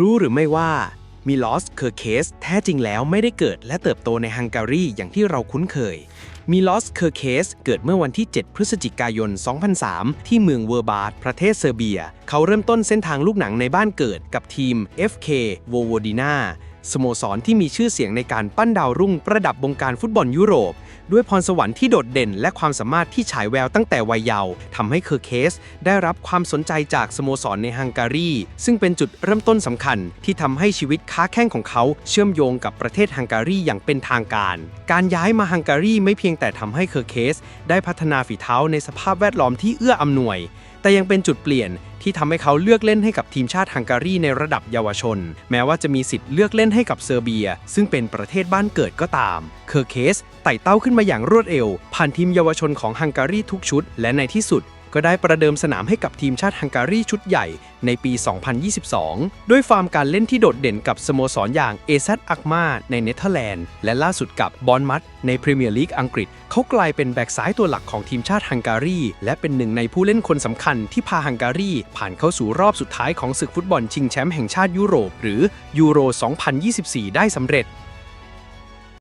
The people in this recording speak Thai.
รู้หรือไม่ว่ามิลอสเคอร์เคสแท้จริงแล้วไม่ได้เกิดและเติบโตในฮังการีอย่างที่เราคุ้นเคย มิลอส เคอร์เคส เกิดเมื่อวันที่ 7 พฤศจิกายน 2003 ที่เมืองเวอร์บาร์ดประเทศเซอร์เบีย เขาเริ่มต้นเส้นทางลูกหนังในบ้านเกิดกับทีม FK v o v o d i n a สโมสรที่มีชื่อเสียงในการปั้นดาวรุ่งประดับวงการฟุตบอลยุโรป ด้วยพรสวรรค์ที่โดดเด่น และความสามารถที่ฉายแววตั้งแต่วัยเยาว์ทำให้เคอร์เคส ได้รับความสนใจจากสโมสรในฮังการี ซึ่งเป็นจุดเริ่มต้นสำคัญ ที่ทำให้ชีวิตค้าแข้งของเขา เชื่อมโยงกับประเทศฮังการีอย่างเป็นทางการ การย้ายมาฮังการีไม่เพียงงแต่ทำให้เคอร์เคสได้พัฒนาฝีเท้าในสภาพแวดล้อมที่เอื้ออำนวย แต่ยังเป็นจุดเปลี่ยนที่ทำให้เขาเลือกเล่นให้กับทีมชาติฮังการีในระดับเยาวชน แม้ว่าจะมีสิทธิ์เลือกเล่นให้กับเซอร์เบีย ซึ่งเป็นประเทศบ้านเกิดก็ตาม เคอร์เคสไต่เต้าขึ้นมาอย่างรวดเร็ว ผ่านทีมเยาวชนของฮังการีทุกชุด และในที่สุด ก็ได้ประเดิมสนามให้กับทีมชาติฮังการีชุดใหญ่ในปี 2022 ด้วยฟาร์มการเล่นที่โดดเด่นกับสโมสรอย่างเอซัตอักมาในเนเธอร์แลนด์ และล่าสุดกับบอนมัตในพรีเมียร์ลีกอังกฤษ เขากลายเป็นแบ็กซ้ายตัวหลักของทีมชาติฮังการี และเป็นหนึ่งในผู้เล่นคนสำคัญที่พาฮังการี ผ่านเข้าสู่รอบสุดท้ายของศึกฟุตบอลชิงแชมป์แห่งชาติยุโรป หรือยูโร 2024 ได้สำเร็จ